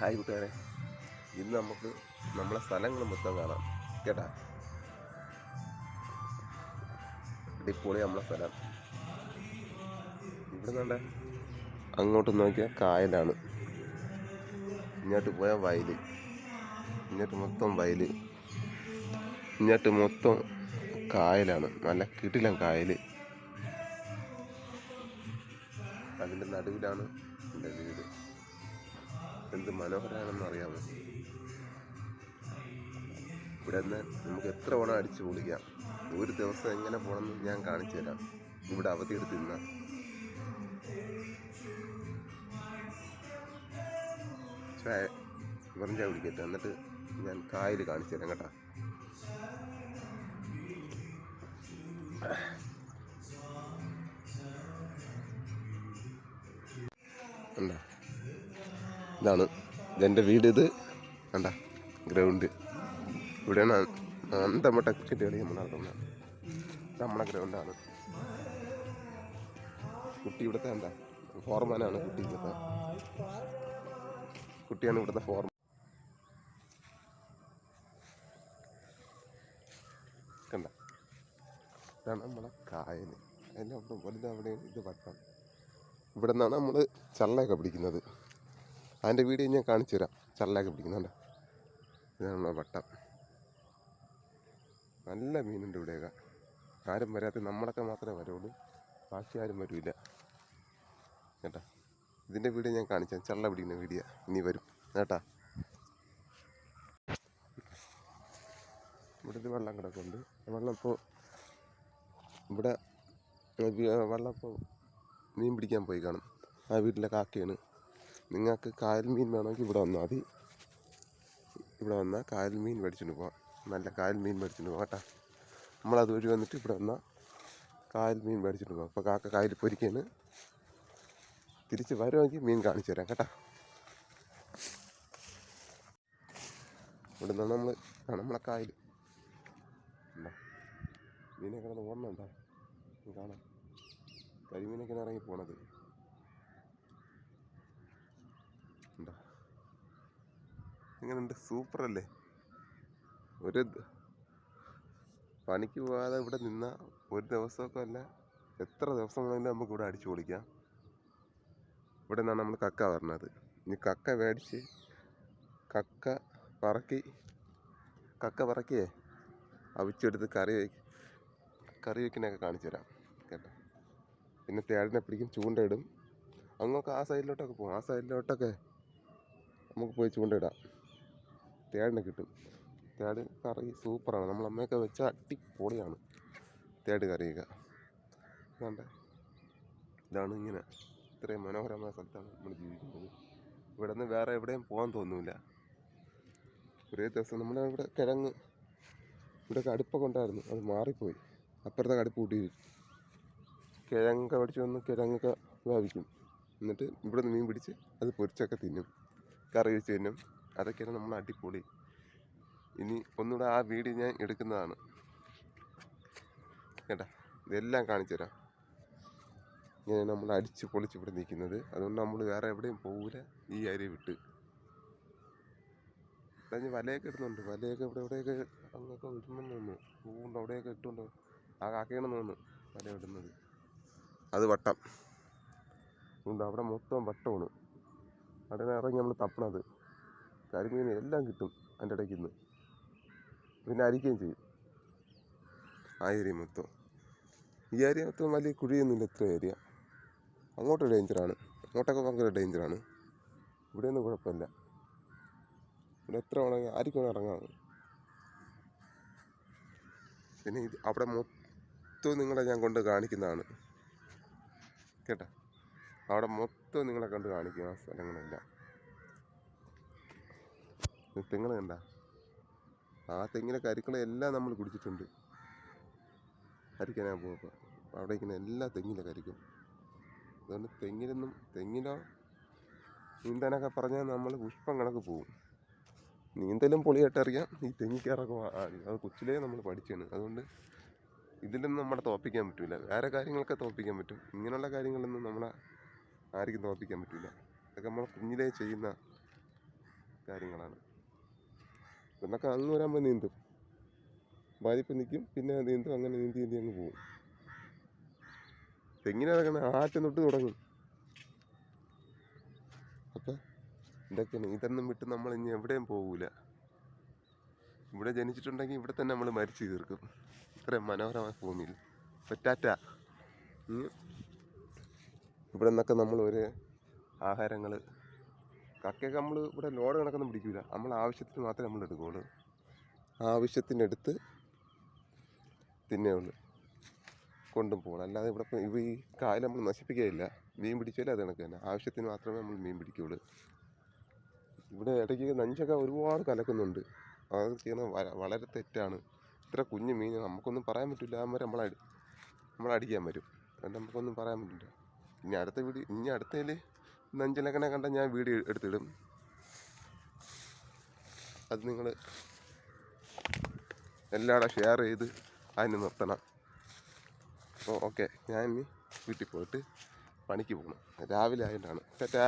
Hi കൂട്ടുകാരെ. ഇന്ന് നമുക്ക് നമ്മളെ സ്ഥലങ്ങൾ മൊത്തം കാണാം. കേട്ടാ? അടിപൊളി നമ്മളെ സ്ഥലം. ഇവിടെ നിന്നണ്ട അങ്ങോട്ട് നോക്കിയാൽ കായലാണ്. ഇങ്ങോട്ട് പോയാൽ വയൽ ഇങ്ങോട്ട് മൊത്തം വയൽ ഇങ്ങോട്ട് മൊത്തം കായലാണ്. നല്ല കിടിലം കായൽ അതിന്റെ നടുവിലാണ് എന്റെ വീട്. എന്ത് മനോഹരമാണെന്ന് അറിയാമോ? ഇവിടെ നിന്ന് നമുക്ക് എത്ര ഓണം അടിച്ചു പൊളിക്കാം. ഒരു ദിവസം എങ്ങനെ പോകണമെന്ന് ഞാൻ കാണിച്ചു തരാം. ഇവിടെ അവധി എടുത്ത് നിന്ന ചായ വെറും എന്നിട്ട് ഞാൻ കായൽ കാണിച്ചു തരാം കേട്ടോ. കണ്ടാ ഇതാണ്. ഇതെന്റെ വീട് ഇത്. കണ്ട ഗ്രൗണ്ട് ഇവിടെയാണ് അന്തമട്ട ക്രിക്കറ്റ് കളി നമ്മൾ നടത്തുന്നത് നമ്മുടെ ഗ്രൗണ്ടാണ് കുട്ടി ഇവിടുത്തെ എന്താ? ഫോർമാനാണ് കുട്ടി ഇവിടുത്തെ. കുട്ടിയാണ് ഇവിടുത്തെ ഫോർമാൻ ഇതാണ് നമ്മളെ കായൽ അതിന്റെ അവിടെ വലുത് ഇത് വട്ടം. ഇവിടെ നിന്നാണ് നമ്മൾ ചള്ളയൊക്കെ പിടിക്കുന്നത്. അതിന്റെ വീഡിയോ ഞാൻ കാണിച്ചു തരാം. ചള്ളാക്കി പിടിക്കുന്നുണ്ട്. ഇതാണ് വട്ടം. നല്ല മീനുണ്ട് ഇവിടെയൊക്കെ. ആരും വരാത്ത നമ്മളൊക്കെ മാത്രമേ വരുള്ളൂ. ബാക്കി ആരും വരില്ല. കേട്ടാ? ഇതിന്റെ വീഡിയോ ഞാൻ കാണിച്ചാൽ ചള്ള പിടിക്കുന്ന വീഡിയോ ഇനി വരും. കേട്ടാ? ഇവിടെ വെള്ളം കിടക്കുന്നുണ്ട്. വെള്ളം ഇപ്പോൾ ഇവിടെ വെള്ളം ഇപ്പോൾ മീൻ പിടിക്കാൻ പോയി കാണും. ആ വീട്ടിലെ കാക്കയാണ്. നിങ്ങൾക്ക് കായൽ മീൻ വേണമെങ്കിൽ ഇവിടെ വന്നാൽ മതി. ഇവിടെ വന്നാൽ കായൽ മീൻ മേടിച്ചിട്ട് പോവാം. നല്ല കായൽ മീൻ മേടിച്ചിട്ട് പോകാം കേട്ടോ. നമ്മളത് വഴി വന്നിട്ട് ഇവിടെ വന്നാൽ കായൽ മീൻ മേടിച്ചിട്ട് പോകാം അപ്പോൾ കാക്ക കായൽ പൊരിക്കാണ് തിരിച്ച് വരുമെങ്കിൽ മീൻ കാണിച്ചു തരാം കേട്ടോ. ഇവിടെ നിന്നാണ് നമ്മൾ നമ്മളെ കായൽ. ഉണ്ടോ മീനെ കിടന്ന് ഓടണുണ്ടോ? കാണാം. ഇറങ്ങി പോണത്. എങ്ങനെയുണ്ട് സൂപ്പർ അല്ലേ ഒരു പണിക്ക് പോകാതെ ഇവിടെ നിന്ന ഒരു ദിവസമൊക്കെ അല്ല എത്ര ദിവസം വേണമെങ്കിലും നമുക്ക് ഇവിടെ അടിച്ചു പൊളിക്കാം. ഇവിടെ നിന്നാണ് നമ്മൾ കക്ക പറഞ്ഞത് ഇനി കക്ക മേടിച്ച് കക്ക പറക്കി കക്ക പറക്കിയേ? അവിച്ചെടുത്ത് കറി വയ്ക്ക് കറി വയ്ക്കുന്നതൊക്കെ കാണിച്ചു തരാം കേട്ടോ. പിന്നെ തേടിനെ പിടിക്കും ചൂണ്ടയിടും. അങ്ങോട്ട് ആ സൈഡിലോട്ടൊക്കെ പോകും. ആ സൈഡിലോട്ടൊക്കെ നമുക്ക് പോയി ചൂണ്ടയിടാം. തേടിനെ കിട്ടും. തേട് കറി സൂപ്പറാണ്. നമ്മൾ അമ്മയൊക്കെ വെച്ച അടിപൊളിയാണ്. തേട് കറിയൊക്കെ. അതുകൊണ്ട് ഇതാണ് ഇങ്ങനെ. ഇത്രയും മനോഹരമായ സ്ഥലത്താണ് നമ്മൾ ജീവിക്കുന്നത്. ഇവിടെ നിന്ന് വേറെ എവിടെയും പോകാൻ തോന്നില്ല ഒരേ ദിവസം നമ്മുടെ ഇവിടെ കിഴങ്ങ് ഇവിടെ അടുപ്പൊക്കെ ഉണ്ടായിരുന്നു. അത് മാറിപ്പോയി. അപ്പുറത്തെ അടുപ്പ് കൂട്ടി കിഴങ്ങൊക്കെ പഠിച്ച് വന്ന് കിഴങ്ങൊക്കെ വേവിക്കും. എന്നിട്ട് ഇവിടെ നിന്ന് മീൻ പിടിച്ച് അത് പൊരിച്ചൊക്കെ തിന്നും. കറി വെച്ച് തിന്നും. അതൊക്കെയാണ് നമ്മൾ അടിപൊളി. ഇനി ഒന്നുകൂടെ ആ വീഡിയോ ഞാൻ എടുക്കുന്നതാണ്. കേട്ടാ? ഇതെല്ലാം കാണിച്ചു തരാം. ഇങ്ങനെ നമ്മൾ അടിച്ച് പൊളിച്ച് ഇവിടെ നിൽക്കുന്നത്. അതുകൊണ്ട് നമ്മൾ വേറെ എവിടെയും പോകില്ല ഈ അരി വിട്ട്. കഴിഞ്ഞ് വലയൊക്കെ ഇടുന്നുണ്ട്. വലയൊക്കെ ഇവിടെ എവിടെയൊക്കെ അങ്ങൊക്കെ ഇടുന്നെന്ന് തോന്നുന്നു. പൂവുണ്ട് അവിടെയൊക്കെ ഇട്ടുണ്ടോ ആ കാക്കയാണെന്ന് തോന്നുന്നു വല ഇടുന്നത്. അത് വട്ടം. ഉണ്ട് അവിടെ മൊത്തം വട്ടമാണ്. അവിടെ ഇറങ്ങി നമ്മൾ തപ്പണത്. കരിമീൻ എല്ലാം കിട്ടും അതിന്റെ ഇടയ്ക്ക് നിന്ന് പിന്നെ അരിക്കുകയും ചെയ്യും. ആ ഏരിയ മൊത്തം. ഈ ഏരിയ മൊത്തം വലിയ കുഴിയൊന്നുമില്ല ഇത്ര ഏരിയ. അങ്ങോട്ട് ഡേഞ്ചറാണ് അങ്ങോട്ടൊക്കെ ഭയങ്കര ഡേഞ്ചറാണ് ഇവിടെയൊന്നും കുഴപ്പമില്ല. ഇവിടെ എത്ര വേണമെങ്കിൽ ആരിക്കും ഇറങ്ങാം പിന്നെ ഇത് അവിടെ മൊത്തം നിങ്ങളെ ഞാൻ കൊണ്ട് കാണിക്കുന്നതാണ്. കേട്ടോ? അവിടെ മൊത്തം നിങ്ങളെ കണ്ട് കാണിക്കും ആ സ്ഥലങ്ങളെല്ലാം. ഇത് തെങ്ങ് കണ്ട. ആ തെങ്ങിലെ കരിക്കളെല്ലാം നമ്മൾ കുടിച്ചിട്ടുണ്ട്. കരിക്കാനാ പോകുമ്പോൾ അവിടെ ഇരിക്കുന്ന എല്ലാ തെങ്ങിലെ കരിക്കും. അതുകൊണ്ട് തെങ്ങിലൊന്നും തെങ്ങിലോ നീന്താനൊക്കെ പറഞ്ഞാൽ നമ്മൾ പുഷ്പം കണക്ക് പോകും നീന്തലും പൊളിയായിട്ടറിയാം. ഈ തെങ്ങിക്കയറൊക്കെ അത് കൊച്ചിലേ നമ്മൾ പഠിച്ചാണ്. അതുകൊണ്ട് ഇതിലൊന്നും നമ്മളെ തോപ്പിക്കാൻ പറ്റില്ല വേറെ കാര്യങ്ങളൊക്കെ തോപ്പിക്കാൻ പറ്റും. ഇങ്ങനെയുള്ള കാര്യങ്ങളൊന്നും നമ്മളെ ആർക്കും തോപ്പിക്കാൻ പറ്റില്ല അതൊക്കെ നമ്മൾ കുഞ്ഞിലേ ചെയ്യുന്ന കാര്യങ്ങളാണ്. എന്നൊക്കെ അങ്ങ് വരാകുമ്പോൾ നീന്തും. ബാധിപ്പ് നിൽക്കും പിന്നെ നീന്തും അങ്ങനെ നീന്തി നീന്തി അങ്ങ് പോകും. തെങ്ങിനെ ആറ്റം തൊട്ട് തുടങ്ങും. അപ്പം ഇതൊക്കെയാണ്. ഇതൊന്നും വിട്ട് നമ്മൾ ഇനി എവിടെയും പോകൂല. ഇവിടെ ജനിച്ചിട്ടുണ്ടെങ്കിൽ ഇവിടെ തന്നെ നമ്മൾ മരിച്ചു തീർക്കും. ഇത്രയും മനോഹരമായ ഭൂമിയിൽ. പറ്റാറ്റ ഇവിടെ നിന്നൊക്കെ നമ്മൾ ഒരു ആഹാരങ്ങൾ കക്കയൊക്കെ നമ്മൾ ഇവിടെ ലോഡ് കണക്കൊന്നും പിടിക്കില്ല നമ്മൾ ആവശ്യത്തിന് മാത്രമേ നമ്മൾ എടുക്കുകയുള്ളൂ ആവശ്യത്തിനെടുത്ത് തിന്നേ ഉള്ളൂ. കൊണ്ടും പോകണം അല്ലാതെ ഇവിടെ ഇവ ഈ കായൽ നമ്മൾ നശിപ്പിക്കുകയില്ല. മീൻ പിടിച്ചാലും അത് കണക്ക് തന്നെ. ആവശ്യത്തിന് മാത്രമേ നമ്മൾ മീൻ പിടിക്കുകയുള്ളൂ ഇവിടെ ഇടയ്ക്ക് നഞ്ചൊക്കെ ഒരുപാട് കലക്കുന്നുണ്ട്. അത് ചെയ്യുന്നത് വളരെ തെറ്റാണ്. ഇത്ര കുഞ്ഞു മീൻ നമുക്കൊന്നും പറയാൻ പറ്റില്ല. അവന്മാർ നമ്മളെ നമ്മളടി നമ്മളടിക്കാൻ വരും. അതുകൊണ്ട് നമുക്കൊന്നും പറയാൻ പറ്റില്ല. ഇനി അടുത്ത വീഡിയോ ഇനി അടുത്തതിൽ നഞ്ചിലക്കനെ കണ്ട ഞാൻ വീഡിയോ എടുത്തിടും. അത് നിങ്ങൾ എല്ലാവരും ഷെയർ ചെയ്ത് അതിന് നിർത്തണം. അപ്പോൾ ഓക്കെ. ഞാൻ വീട്ടിൽ പോയിട്ട് പണിക്ക് പോകണം. രാവിലെ ആയിട്ടാണ് ടാറ്റാ.